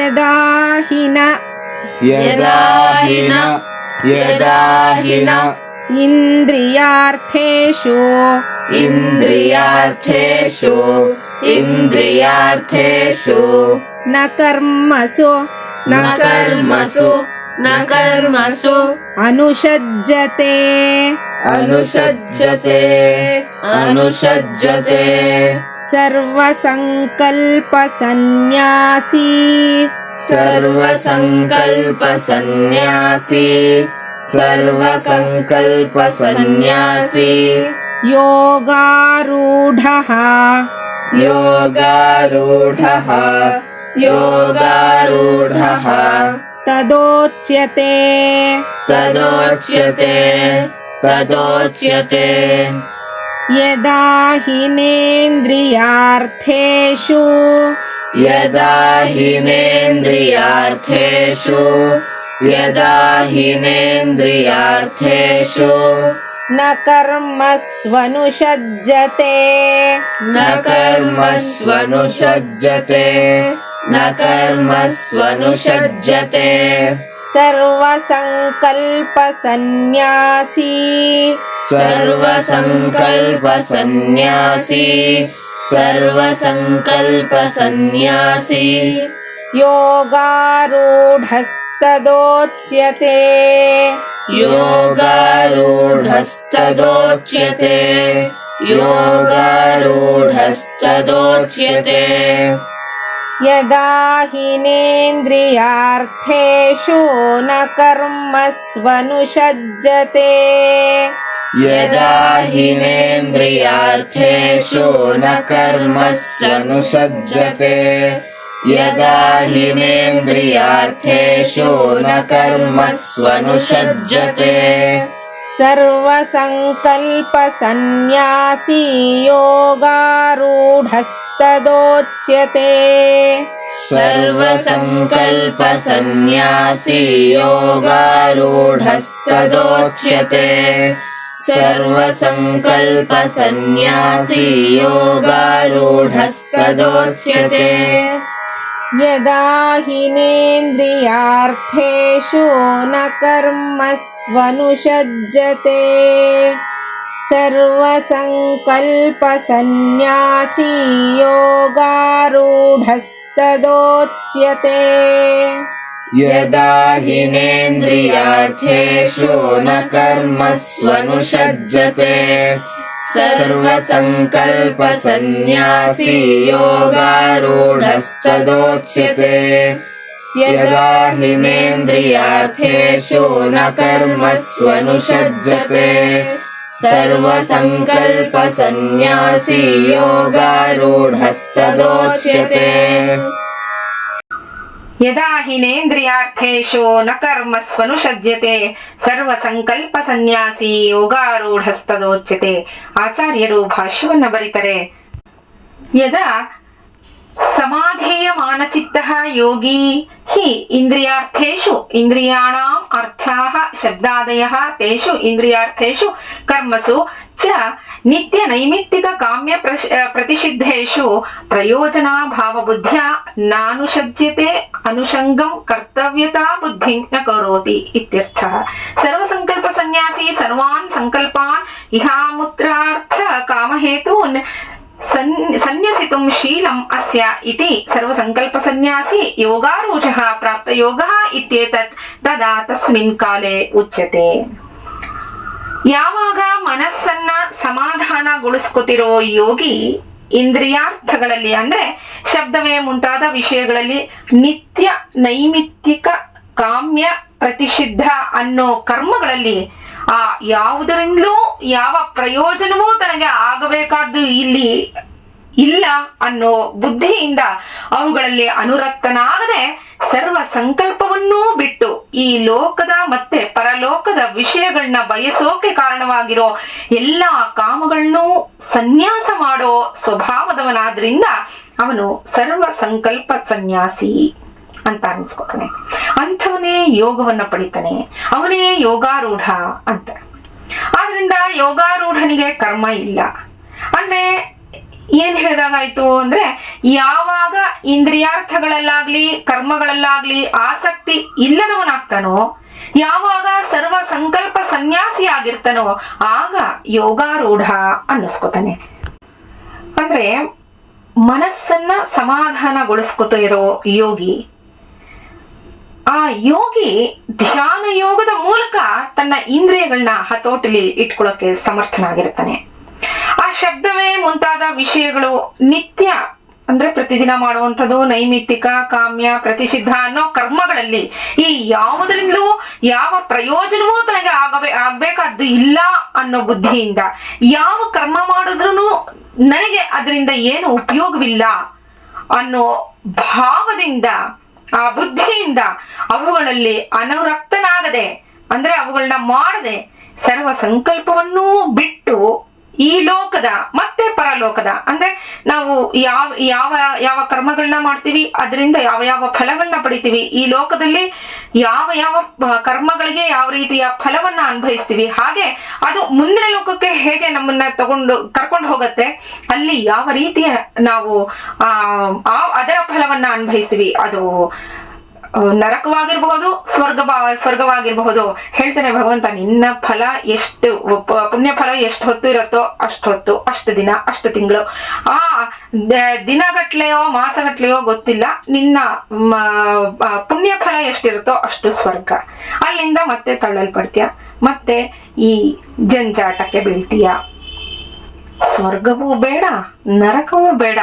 हिना यदाहिना यदाहिना। इन्द्रियार्थेषु। इन्द्रियार्थेषु इन्द्रियार्थेषु। न कर्मसु। न कर्मसु न कर्मसु। अनुषज्जते अनुषज्जते अनुषज्जते सर्वसङ्कल्पसन्न्यासी। सर्वसङ्कल्पसन्न्यासी। सर्वसङ्कल्पसन्न्यासी। योगारूढः। योगारूढः। योगारूढः। तदोच्यते। तदोच्यते। तदोच्यते यदा हिनेन्द्रियार्थेषु यदा हिनेन्द्रियार्थेषु यदा हिनेन्द्रियार्थेषु न कर्मस्वनुषज्जते न कर्मस्वनुषज्जते न कर्मस्वनुषज्जते सर्वसङ्कल्पसन्न्यासी। सर्वसङ्कल्पसन्न्यासी। सर्वसङ्कल्पसन्न्यासी। योगारूढस्तदोच्यते। योगारूढस्तदोच्यते। योगारूढस्तदोच्यते यदा हिनेन्द्रियार्थेषु न कर्मस्वनुषज्जते यदा हिनेन्द्रियार्थेषु न कर्मस्वनुषज्जते यदा हिनेन्द्रियार्थेषु न कर्मस्वनुषज्जते सर्वसङ्कल्पसन्न्यासी योगारूढस्तदोच्यते सर्वसङ्कल्पसन्न्यासी योगारूढस्तदोच्यते सर्वसङ्कल्पसन्न्यासी योगारूढस्तदोच्यते यदा हिनेन्द्रियार्थेषु न कर्मस्वनुषज्जते सर्वसङ्कल्पसन्न्यासी योगारूढस्तदोच्यते। यदा हिनेन्द्रियार्थेषु न कर्मस्वनुषज्जते सर्वसङ्कल्पसन्न्यासी योगारूढस्तदोच्यते यदा हिनेन्द्रियार्थेषु न कर्मस्वनुषज्जते सर्वसङ्कल्पसन्न्यासी योगारूढस्तदोच्यते यदा हिनेन्द्रियार्थेषु न कर्मस्वनुषज्यते ಸರ್ವಸಂಕಲ್ಪ ಯೋಗಾರೂಢಸ್ತದೋಚ್ಯತೆ ಆಚಾರ್ಯರು ಭಾಷ್ಯವನ್ನ ಬರೀತಾರೆ ಯದಾ ಸಮಾಧೇಯಮಾನಚಿತ್ತಃ ಯೋಗಿ ಹಿ ಇಂದ್ರಿಯಾರ್ಥೇಷು, ಇಂದ್ರಿಯಾಣಾಂ ಅರ್ಥಾಃ ಶಬ್ದಾದಯಃ ತೇಷು, ಇಂದ್ರಿಯಾರ್ಥೇಷು ಕರ್ಮಸು ಚ ನಿತ್ಯ ನೈಮಿತ್ತಿಕ ಕಾಮ್ಯ ಪ್ರಶ- ಪ್ರಯೋಜನ ಪ್ರಯೋಜನಾಭಾವಬುದ್ಧ್ಯ ನಾನುಷಜ್ಯತೆ ಅನುಷಂಗಂ ಕರ್ತವ್ಯತಾ ಬುದ್ಧಿಂ ನ ಕರೋತಿ ಇತ್ಯರ್ಥ. ಸರ್ವಸಂಕಲ್ಪ ಸನ್ಯಾಸಿ ಸರ್ವಾನ್ ಸಂಕಲ್ಪಾನ್ ಇಹಾಮುತ್ರಾರ್ಥ ಕಾಮಹೇತೂನ್ ಸನ್ ಸನ್ಯಸಿತುಂ ಶೀಲಂ ಅಸ್ಯ ಇತಿ ಯೋಗಾರೂಚಹ ಪ್ರಾಪ್ತ ಯೋಗ ಇತ್ಯೇತತ್ ತದಾ ತಸ್ಮಿನ್ ಕಾಲೇ ಉಚ್ಯತೆ. ಯಾವಾಗ ಮನಸ್ಸನ್ನ ಸಮಾಧಾನಗೊಳಿಸ್ಕೊತಿರೋ ಯೋಗಿ ಇಂದ್ರಿಯಾರ್ಥಗಳಲ್ಲಿ ಅಂದ್ರೆ ಶಬ್ದವೇ ಮುಂತಾದ ವಿಷಯಗಳಲ್ಲಿ ನಿತ್ಯ ನೈಮಿತ್ತಿಕ ಕಾಮ್ಯ ಪ್ರತಿಷಿದ್ಧ ಅನ್ನೋ ಕರ್ಮಗಳಲ್ಲಿ ಆ ಯಾವುದರಿಂದಲೂ ಯಾವ ಪ್ರಯೋಜನವೂ ತನಗೆ ಆಗಬೇಕಾದ್ದು ಇಲ್ಲಿ ಇಲ್ಲ ಅನ್ನೋ ಬುದ್ಧಿಯಿಂದ ಅವುಗಳಲ್ಲಿ ಅನುರಕ್ತನಾಗದೆ ಸರ್ವ ಸಂಕಲ್ಪವನ್ನೂ ಬಿಟ್ಟು ಈ ಲೋಕದ ಮತ್ತೆ ಪರಲೋಕದ ವಿಷಯಗಳನ್ನ ಬಯಸೋಕೆ ಕಾರಣವಾಗಿರೋ ಎಲ್ಲ ಕಾಮಗಳನ್ನೂ ಸನ್ಯಾಸ ಮಾಡೋ ಸ್ವಭಾವದವನಾದ್ರಿಂದ ಅವನು ಸರ್ವ ಸಂಕಲ್ಪ ಸನ್ಯಾಸಿ ಅಂತ ಅನ್ಸ್ಕೊತಾನೆ. ಅಂಥವನೇ ಯೋಗವನ್ನ ಪಡಿತಾನೆ. ಅವನೇ ಯೋಗಾರೂಢ ಅಂತ. ಆದ್ರಿಂದ ಯೋಗಾರೂಢನಿಗೆ ಕರ್ಮ ಇಲ್ಲ. ಅಂದ್ರೆ ಏನ್ ಹೇಳಿದಾಗಾಯ್ತು ಅಂದ್ರೆ ಯಾವಾಗ ಇಂದ್ರಿಯಾರ್ಥಗಳಲ್ಲಾಗ್ಲಿ, ಕರ್ಮಗಳಲ್ಲಾಗ್ಲಿ ಆಸಕ್ತಿ ಇಲ್ಲದವನಾಗ್ತಾನೋ, ಯಾವಾಗ ಸರ್ವ ಸಂಕಲ್ಪ ಸನ್ಯಾಸಿ ಆಗಿರ್ತಾನೋ, ಆಗ ಯೋಗಾರೂಢ ಅನ್ನಿಸ್ಕೋತಾನೆ. ಅಂದ್ರೆ ಮನಸ್ಸನ್ನ ಸಮಾಧಾನಗೊಳಿಸ್ಕೊತ ಇರೋ ಯೋಗಿ, ಆ ಯೋಗಿ ಧ್ಯಾನ ಯೋಗದ ಮೂಲಕ ತನ್ನ ಇಂದ್ರಿಯಗಳನ್ನ ಹತೋಟಲಿ ಇಟ್ಕೊಳ್ಳೋಕೆ ಸಮರ್ಥನಾಗಿರ್ತಾನೆ. ಆ ಶಬ್ದವೇ ಮುಂತಾದ ವಿಷಯಗಳು ನಿತ್ಯ ಅಂದ್ರೆ ಪ್ರತಿದಿನ ಮಾಡುವಂಥದ್ದು ನೈಮಿತ್ತಿಕ, ಕಾಮ್ಯ, ಪ್ರತಿಷಿದ್ಧ ಅನ್ನೋ ಕರ್ಮಗಳಲ್ಲಿ ಈ ಯಾವುದರಿಂದಲೂ ಯಾವ ಪ್ರಯೋಜನವೂ ತನಗೆ ಆಗಬೇ ಆಗ್ಬೇಕಾದ್ದು ಇಲ್ಲ ಅನ್ನೋ ಬುದ್ಧಿಯಿಂದ ಯಾವ ಕರ್ಮ ಮಾಡಿದ್ರು ನನಗೆ ಅದರಿಂದ ಏನು ಉಪಯೋಗವಿಲ್ಲ ಅನ್ನೋ ಭಾವದಿಂದ, ಆ ಬುದ್ಧಿಯಿಂದ ಅವುಗಳಲ್ಲಿ ಅನುರಕ್ತನಾಗದೆ, ಅಂದ್ರೆ ಅವುಗಳನ್ನ ಮಾಡದೆ ಸರ್ವ ಸಂಕಲ್ಪವನ್ನೂ ಬಿಟ್ಟು ಈ ಲೋಕದ, ಮತ್ತೆ ಪರಲೋಕದ. ಅಂದ್ರೆ ನಾವು ಯಾವ ಯಾವ ಯಾವ ಕರ್ಮಗಳನ್ನ ಮಾಡ್ತೀವಿ, ಅದರಿಂದ ಯಾವ ಯಾವ ಫಲಗಳನ್ನ ಪಡಿತೀವಿ. ಈ ಲೋಕದಲ್ಲಿ ಯಾವ ಯಾವ ಕರ್ಮಗಳಿಗೆ ಯಾವ ರೀತಿಯ ಫಲವನ್ನ ಅನುಭವಿಸ್ತೀವಿ. ಹಾಗೆ ಅದು ಮುಂದಿನ ಲೋಕಕ್ಕೆ ಹೇಗೆ ನಮ್ಮನ್ನ ತಗೊಂಡು, ಕರ್ಕೊಂಡು ಹೋಗುತ್ತೆ, ಅಲ್ಲಿ ಯಾವ ರೀತಿಯ ನಾವು ಆ, ಅದರ ಫಲವನ್ನ ಅನುಭವಿಸ್ತೀವಿ. ಅದು ನರಕವಾಗಿರಬಹುದು ಸ್ವರ್ಗ ಸ್ವರ್ಗವಾಗಿರಬಹುದು. ಹೇಳ್ತಾನೆ ಭಗವಂತ, ನಿನ್ನ ಫಲ ಎಷ್ಟು ಪುಣ್ಯ ಫಲ ಎಷ್ಟು ಹೊತ್ತು ಇರುತ್ತೋ ಅಷ್ಟು ಹೊತ್ತು, ಅಷ್ಟು ದಿನ, ಅಷ್ಟು ತಿಂಗಳು. ಆ ದಿನಗಟ್ಲೆಯೋ, ಮಾಸಗಟ್ಲೆಯೋ ಗೊತ್ತಿಲ್ಲ. ನಿನ್ನ ಪುಣ್ಯ ಫಲ ಎಷ್ಟಿರುತ್ತೋ ಅಷ್ಟು ಸ್ವರ್ಗ. ಅಲ್ಲಿಂದ ಮತ್ತೆ ತಳ್ಳಲ್ಪಡ್ತೀಯ. ಮತ್ತೆ ಈ ಜಂಜಾಟಕ್ಕೆ ಬೀಳ್ತೀಯ. ಸ್ವರ್ಗವೂ ಬೇಡ, ನರಕವೂ ಬೇಡ.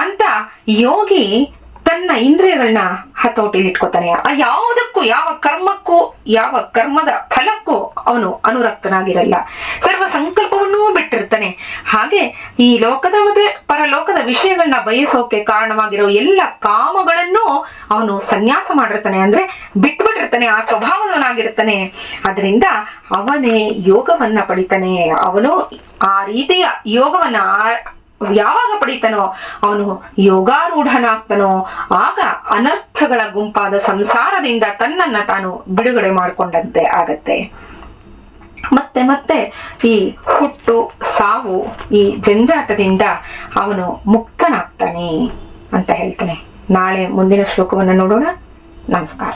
ಅಂತ ಯೋಗಿ ತನ್ನ ಇಂದ್ರಿಯಗಳನ್ನ ಹತೋಟಿಲಿ ಇಟ್ಕೋತಾನೆ. ಆ ಯಾವುದಕ್ಕೂ, ಯಾವ ಕರ್ಮಕ್ಕೂ, ಯಾವ ಕರ್ಮದ ಫಲಕ್ಕೂ ಅವನು ಅನುರಕ್ತನಾಗಿರಲ್ಲ. ಸರ್ವ ಸಂಕಲ್ಪವನ್ನೂ ಬಿಟ್ಟಿರ್ತಾನೆ. ಹಾಗೆ ಈ ಲೋಕದ ಮತ್ತೆ ಪರಲೋಕದ ವಿಷಯಗಳನ್ನ ಬಯಸೋಕೆ ಕಾರಣವಾಗಿರೋ ಎಲ್ಲ ಕಾಮಗಳನ್ನು ಅವನು ಸನ್ಯಾಸ ಮಾಡಿರ್ತಾನೆ ಅಂದ್ರೆ ಬಿಟ್ಬಿಟ್ಟಿರ್ತಾನೆ, ಆ ಸ್ವಭಾವದವನಾಗಿರ್ತಾನೆ. ಅದರಿಂದ ಅವನೇ ಯೋಗವನ್ನ ಪಡಿತಾನೆ. ಅವನು ಆ ರೀತಿಯ ಯೋಗವನ್ನ ಯಾವಾಗ ಪಡಿತಾನೋ ಅವನು ಯೋಗಾರೂಢನಾಗ್ತಾನೋ, ಆಗ ಅನರ್ಥಗಳ ಗುಂಪಾದ ಸಂಸಾರದಿಂದ ತನ್ನನ್ನ ತಾನು ಬಿಡುಗಡೆ ಮಾಡಿಕೊಂಡಂತೆ ಆಗತ್ತೆ. ಮತ್ತೆ ಮತ್ತೆ ಈ ಹುಟ್ಟು, ಸಾವು, ಈ ಜಂಜಾಟದಿಂದ ಅವನು ಮುಕ್ತನಾಗ್ತಾನೆ ಅಂತ ಹೇಳ್ತಾನೆ. ನಾಳೆ ಮುಂದಿನ ಶ್ಲೋಕವನ್ನು ನೋಡೋಣ. ನಮಸ್ಕಾರ.